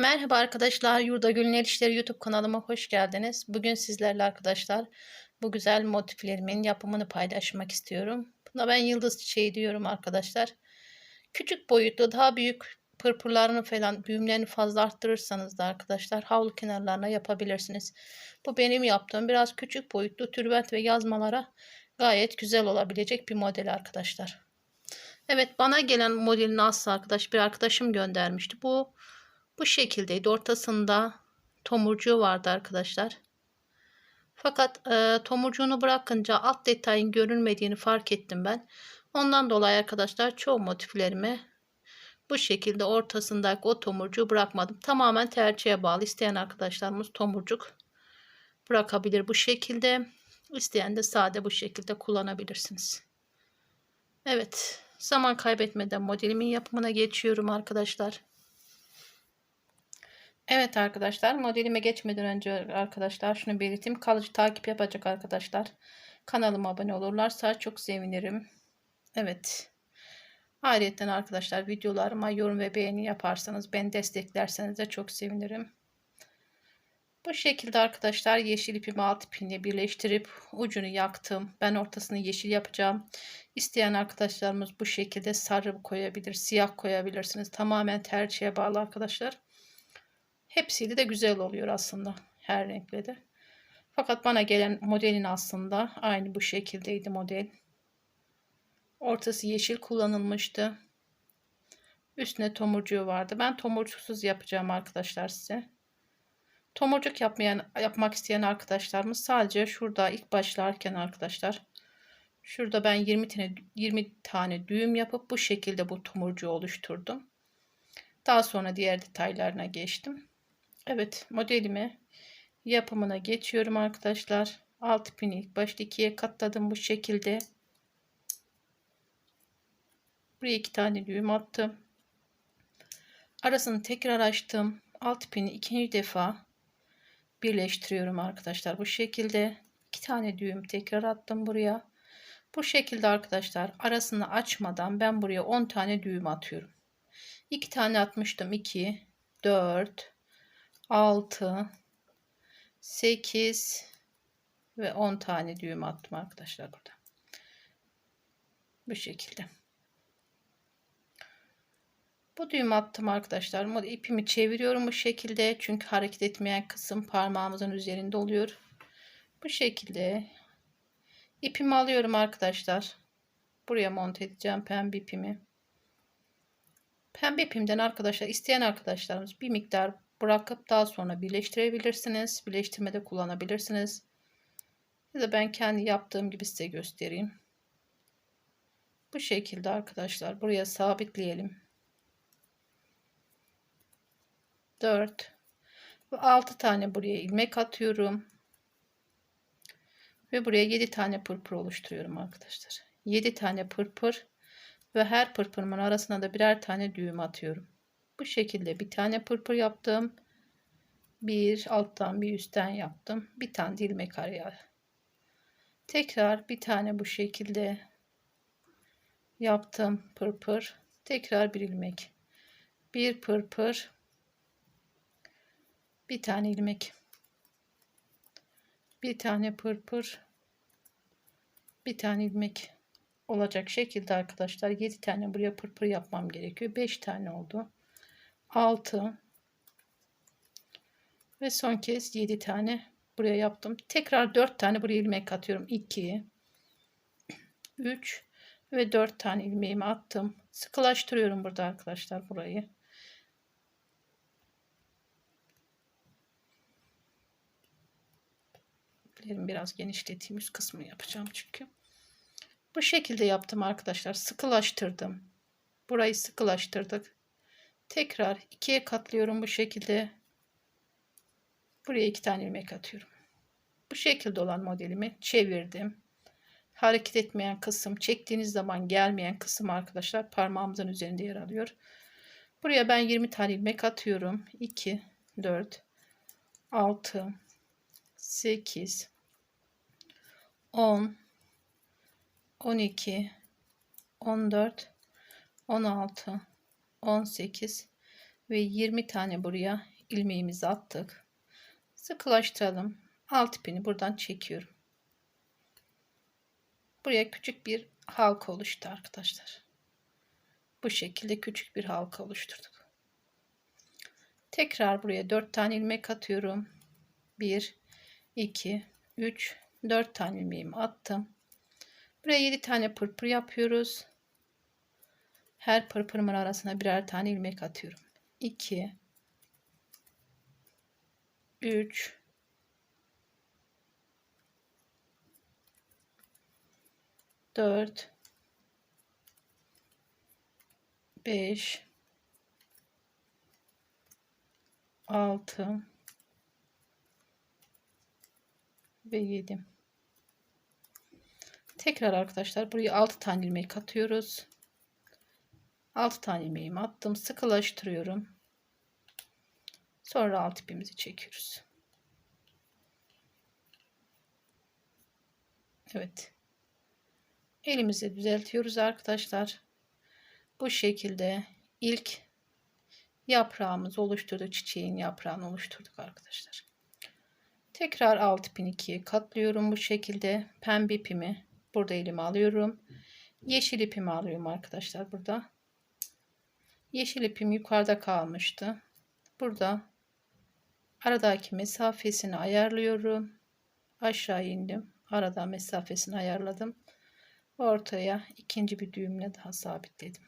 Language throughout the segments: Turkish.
Merhaba arkadaşlar, Yurda El İşleri YouTube kanalıma hoş geldiniz. Bugün sizlerle arkadaşlar bu güzel motiflerimin yapımını paylaşmak istiyorum. Buna ben yıldız çiçeği diyorum arkadaşlar. Küçük boyutlu, daha büyük pırpırlarını falan, büyümlerini fazla arttırırsanız da arkadaşlar havlu kenarlarına yapabilirsiniz. Bu benim yaptığım biraz küçük boyutlu tülbent ve yazmalara gayet güzel olabilecek bir model arkadaşlar. Evet bana gelen modelin aslı arkadaş bir arkadaşım göndermişti. Bu bu şekildeydi. Ortasında tomurcuğu vardı arkadaşlar. Fakat e, tomurcuğunu bırakınca alt detayın görünmediğini fark ettim ben. Ondan dolayı arkadaşlar çoğu motiflerime bu şekilde ortasındaki o tomurcuğu bırakmadım. Tamamen tercihe bağlı. İsteyen arkadaşlarımız tomurcuk bırakabilir bu şekilde. İsteyen de sade bu şekilde kullanabilirsiniz. Evet. Zaman kaybetmeden modelimin yapımına geçiyorum arkadaşlar. Evet arkadaşlar modelime geçmeden önce arkadaşlar şunu belirteyim. Kalıcı takip yapacak arkadaşlar. Kanalıma abone olurlarsa çok sevinirim. Evet. Ayrıca arkadaşlar videolarıma yorum ve beğeni yaparsanız beni desteklerseniz de çok sevinirim. Bu şekilde arkadaşlar yeşil ipimi alt ipini birleştirip ucunu yaktım. Ben ortasını yeşil yapacağım. İsteyen arkadaşlarımız bu şekilde sarı koyabilir, siyah koyabilirsiniz. Tamamen tercihe bağlı arkadaşlar. Hepsiyle de güzel oluyor aslında. Her renkle de. Fakat bana gelen modelin aslında aynı bu şekildeydi model. Ortası yeşil kullanılmıştı. Üstüne tomurcuğu vardı. Ben tomurcuksuz yapacağım arkadaşlar size. Tomurcuk yapmayan, yapmak isteyen arkadaşlarımız sadece şurada ilk başlarken arkadaşlar. Şurada ben 20 tane 20 tane düğüm yapıp bu şekilde bu tomurcuğu oluşturdum. Daha sonra diğer detaylarına geçtim. Evet modelimi yapımına geçiyorum arkadaşlar. Alt ipini ilk başta ikiye katladım bu şekilde. Buraya iki tane düğüm attım. Arasını tekrar açtım. Alt ipini ikinci defa birleştiriyorum arkadaşlar. Bu şekilde iki tane düğüm tekrar attım buraya. Bu şekilde arkadaşlar arasını açmadan ben buraya 10 tane düğüm atıyorum. 2 tane atmıştım. 2, 4, 6 8 ve 10 tane düğüm attım arkadaşlar burada. Bu şekilde. Bu düğüm attım arkadaşlar. ipimi çeviriyorum bu şekilde. Çünkü hareket etmeyen kısım parmağımızın üzerinde oluyor. Bu şekilde ipimi alıyorum arkadaşlar. Buraya monte edeceğim pembe ipimi. Pembe ipimden arkadaşlar isteyen arkadaşlarımız bir miktar bırakıp daha sonra birleştirebilirsiniz. Birleştirmede kullanabilirsiniz. Ya da ben kendi yaptığım gibi size göstereyim. Bu şekilde arkadaşlar buraya sabitleyelim. 4 ve 6 tane buraya ilmek atıyorum. Ve buraya 7 tane pırpır oluşturuyorum arkadaşlar. 7 tane pırpır ve her pırpırımın arasına da birer tane düğüm atıyorum. Bu şekilde bir tane pırpır yaptım. Bir alttan bir üstten yaptım. Bir tane ilmek araya. Tekrar bir tane bu şekilde yaptım pırpır. Tekrar bir ilmek. Bir pırpır. Bir tane ilmek. Bir tane pırpır. Bir tane ilmek olacak şekilde arkadaşlar 7 tane buraya pırpır yapmam gerekiyor. 5 tane oldu. 6 ve son kez 7 tane buraya yaptım. Tekrar 4 tane buraya ilmek atıyorum. 2 3 ve 4 tane ilmeğimi attım. Sıkılaştırıyorum burada arkadaşlar burayı. Biraz genişleteyim. Üst kısmını yapacağım çünkü. Bu şekilde yaptım arkadaşlar. Sıkılaştırdım. Burayı sıkılaştırdık. Tekrar ikiye katlıyorum bu şekilde. Buraya iki tane ilmek atıyorum. Bu şekilde olan modelimi çevirdim. Hareket etmeyen kısım, çektiğiniz zaman gelmeyen kısım arkadaşlar parmağımızın üzerinde yer alıyor. Buraya ben 20 tane ilmek atıyorum. 2, 4, 6, 8, 10, 12, 14, 16, 18 ve 20 tane buraya ilmeğimizi attık. Sıkılaştıralım. Alt ipini buradan çekiyorum. Buraya küçük bir halka oluştu arkadaşlar. Bu şekilde küçük bir halka oluşturduk. Tekrar buraya 4 tane ilmek atıyorum. 1 2 3 4 tane ilmeğimi attım. Buraya 7 tane pırpır yapıyoruz. Her pırpırımın arasına birer tane ilmek atıyorum. 2 3 4 5 6 ve 7 tekrar arkadaşlar buraya 6 tane ilmek atıyoruz 6 tane ilmeğimi attım sıkılaştırıyorum. Sonra alt ipimizi çekiyoruz. Evet. Elimizi düzeltiyoruz arkadaşlar. Bu şekilde ilk yaprağımızı oluşturduk çiçeğin yaprağını oluşturduk arkadaşlar. Tekrar alt ipini ikiye katlıyorum bu şekilde. Pembe ipimi burada elime alıyorum. Yeşil ipimi alıyorum arkadaşlar burada yeşil ipim yukarıda kalmıştı. Burada aradaki mesafesini ayarlıyorum. Aşağı indim. Arada mesafesini ayarladım. Ortaya ikinci bir düğümle daha sabitledim.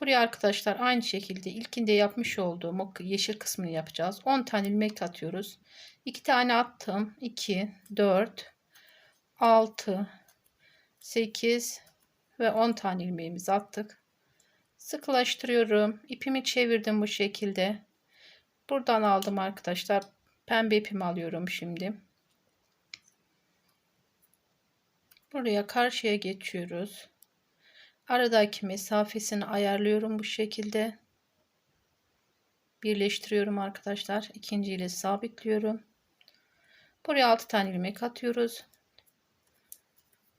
Buraya arkadaşlar aynı şekilde ilkinde yapmış olduğum o yeşil kısmını yapacağız. 10 tane ilmek atıyoruz. 2 tane attım. 2 4 6 8 ve 10 tane ilmeğimizi attık sıkılaştırıyorum. İpimi çevirdim bu şekilde. Buradan aldım arkadaşlar. Pembe ipimi alıyorum şimdi. Buraya karşıya geçiyoruz. Aradaki mesafesini ayarlıyorum bu şekilde. Birleştiriyorum arkadaşlar. İkinci ile sabitliyorum. Buraya 6 tane ilmek atıyoruz.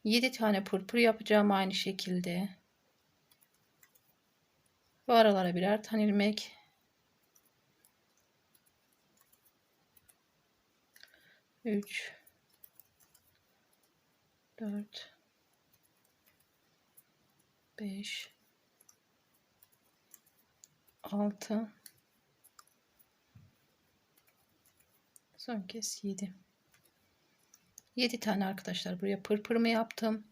7 tane pırpır yapacağım aynı şekilde bu aralara birer tane ilmek. Üç. Dört. Beş. Altı. Son kez yedi. 7 tane arkadaşlar buraya pırpırımı yaptım.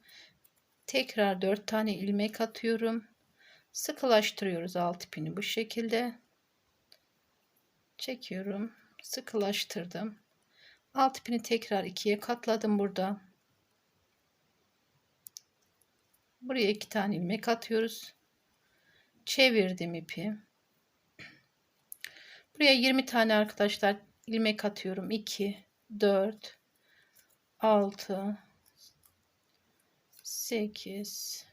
Tekrar 4 tane ilmek atıyorum. Sıkılaştırıyoruz alt ipini bu şekilde. Çekiyorum. Sıkılaştırdım. Alt ipini tekrar ikiye katladım burada. Buraya iki tane ilmek atıyoruz. Çevirdim ipi. Buraya 20 tane arkadaşlar ilmek atıyorum. 2 4 6 8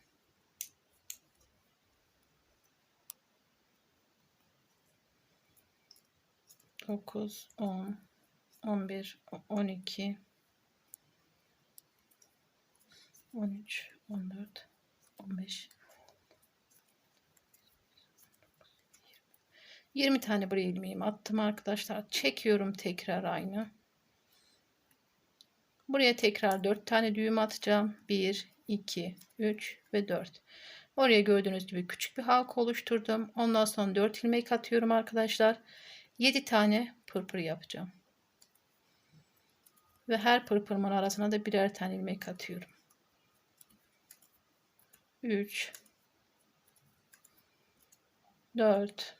9 10 11 12 13 14 15 20 tane buraya ilmeğimi attım arkadaşlar çekiyorum tekrar aynı Buraya tekrar 4 tane düğüm atacağım. 1, 2, 3 ve 4. Oraya gördüğünüz gibi küçük bir halka oluşturdum. Ondan sonra 4 ilmek atıyorum arkadaşlar. 7 tane pırpır yapacağım. Ve her pırpırımın arasına da birer tane ilmek atıyorum. 3 4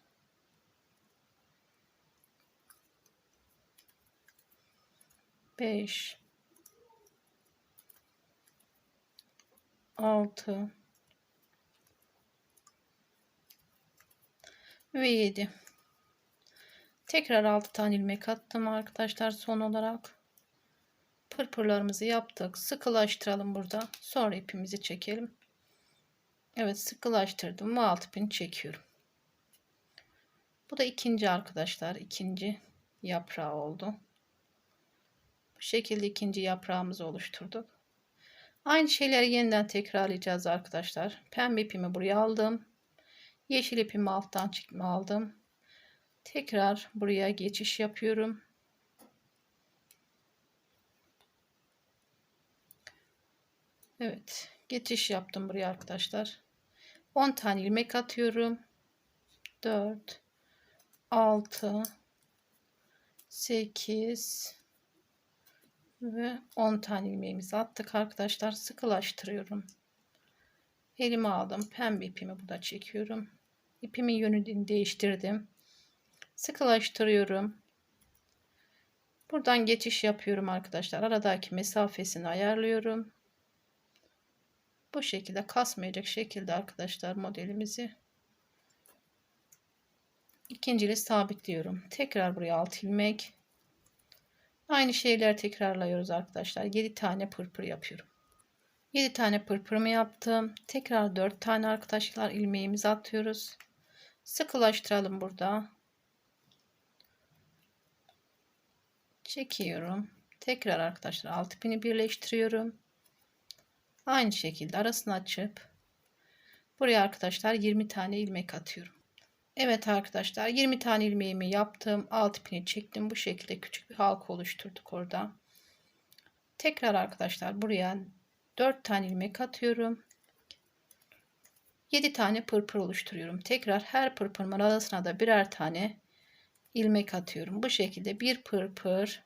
5 6 ve 7 tekrar 6 tane ilmek attım arkadaşlar son olarak. Pırpırlarımızı yaptık. Sıkılaştıralım burada. Sonra ipimizi çekelim. Evet sıkılaştırdım ve alt ipini çekiyorum. Bu da ikinci arkadaşlar ikinci yaprağı oldu. Bu şekilde ikinci yaprağımızı oluşturduk. Aynı şeyleri yeniden tekrarlayacağız arkadaşlar. Pembe ipimi buraya aldım. Yeşil ipimi alttan çıkma aldım. Tekrar buraya geçiş yapıyorum. Evet. Geçiş yaptım buraya arkadaşlar. 10 tane ilmek atıyorum. 4 6 8 ve 10 tane ilmeğimizi attık arkadaşlar. Sıkılaştırıyorum. Elime aldım. Pembe ipimi burada çekiyorum. İpimin yönünü değiştirdim. Sıkılaştırıyorum. Buradan geçiş yapıyorum arkadaşlar. Aradaki mesafesini ayarlıyorum. Bu şekilde kasmayacak şekilde arkadaşlar modelimizi ikincili sabitliyorum. Tekrar buraya alt ilmek. Aynı şeyler tekrarlıyoruz arkadaşlar. 7 tane pırpır yapıyorum. 7 tane pırpırımı yaptım. Tekrar 4 tane arkadaşlar ilmeğimizi atıyoruz. Sıkılaştıralım burada. Çekiyorum. Tekrar arkadaşlar alt ipini birleştiriyorum. Aynı şekilde arasını açıp buraya arkadaşlar 20 tane ilmek atıyorum. Evet arkadaşlar 20 tane ilmeğimi yaptım. Alt ipini çektim. Bu şekilde küçük bir halka oluşturduk orada. Tekrar arkadaşlar buraya 4 tane ilmek atıyorum. 7 tane pırpır oluşturuyorum. Tekrar her pırpırın arasına da birer tane ilmek atıyorum. Bu şekilde bir pırpır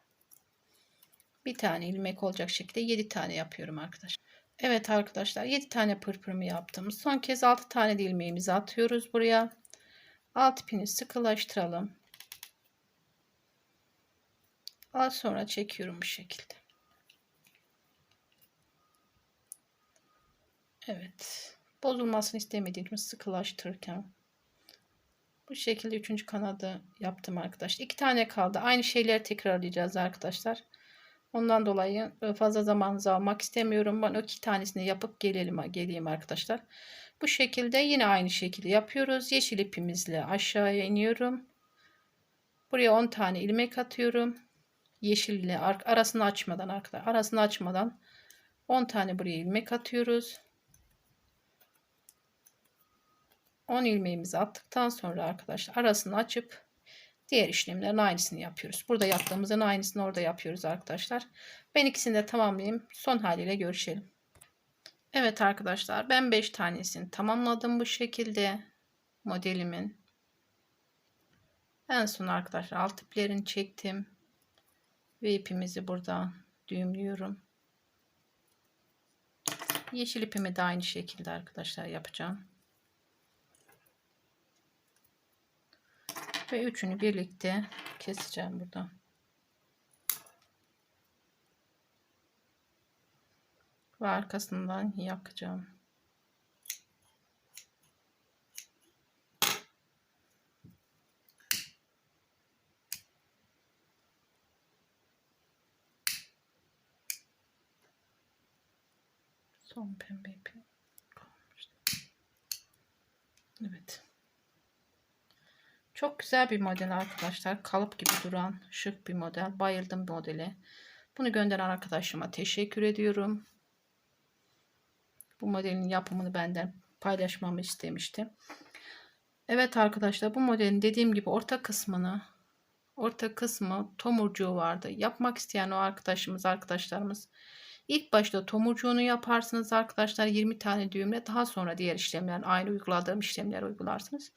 bir tane ilmek olacak şekilde 7 tane yapıyorum arkadaşlar. Evet arkadaşlar 7 tane pırpırımı yaptım. Son kez 6 tane de ilmeğimizi atıyoruz buraya. Alt ipini sıkılaştıralım. Az sonra çekiyorum bu şekilde. Evet. Bozulmasını istemediğim için sıkılaştırırken bu şekilde üçüncü kanadı yaptım arkadaşlar. İki tane kaldı. Aynı şeyleri tekrarlayacağız arkadaşlar. Ondan dolayı e, fazla zamanınızı almak istemiyorum. Ben o iki tanesini yapıp gelelim, geleyim arkadaşlar. Bu şekilde yine aynı şekilde yapıyoruz. Yeşil ipimizle aşağıya iniyorum. Buraya 10 tane ilmek atıyorum. Yeşil ile arasını açmadan arkadaşlar. Arasını açmadan 10 tane buraya ilmek atıyoruz. 10 ilmeğimizi attıktan sonra arkadaşlar arasını açıp diğer işlemlerin aynısını yapıyoruz. Burada yaptığımızın aynısını orada yapıyoruz arkadaşlar. Ben ikisini de tamamlayayım. Son haliyle görüşelim. Evet arkadaşlar ben 5 tanesini tamamladım bu şekilde modelimin. En son arkadaşlar alt iplerini çektim. Ve ipimizi burada düğümlüyorum. Yeşil ipimi de aynı şekilde arkadaşlar yapacağım. Ve üçünü birlikte keseceğim burada. Ve arkasından yakacağım. Son pembe ipi kalmıştı. Evet. Çok güzel bir model arkadaşlar. Kalıp gibi duran şık bir model. Bayıldım bu modele. Bunu gönderen arkadaşıma teşekkür ediyorum. Bu modelin yapımını benden paylaşmamı istemişti. Evet arkadaşlar bu modelin dediğim gibi orta kısmını orta kısmı tomurcuğu vardı. Yapmak isteyen o arkadaşımız arkadaşlarımız ilk başta tomurcuğunu yaparsınız arkadaşlar 20 tane düğümle daha sonra diğer işlemler aynı uyguladığım işlemler uygularsınız.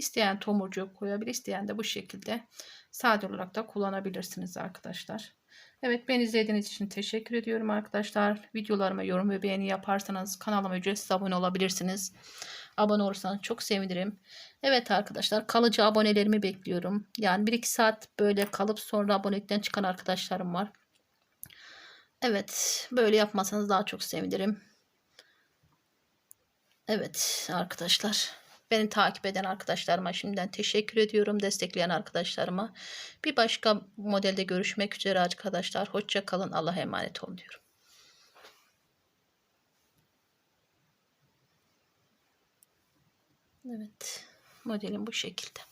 İsteyen tomurcuk koyabilir. isteyen de bu şekilde sade olarak da kullanabilirsiniz arkadaşlar. Evet beni izlediğiniz için teşekkür ediyorum arkadaşlar. Videolarıma yorum ve beğeni yaparsanız kanalıma ücretsiz abone olabilirsiniz. Abone olursanız çok sevinirim. Evet arkadaşlar kalıcı abonelerimi bekliyorum. Yani 1-2 saat böyle kalıp sonra abonelikten çıkan arkadaşlarım var. Evet böyle yapmasanız daha çok sevinirim. Evet arkadaşlar. Beni takip eden arkadaşlarıma şimdiden teşekkür ediyorum. Destekleyen arkadaşlarıma. Bir başka modelde görüşmek üzere arkadaşlar. Hoşça kalın. Allah'a emanet olun diyorum. Evet. Modelim bu şekilde.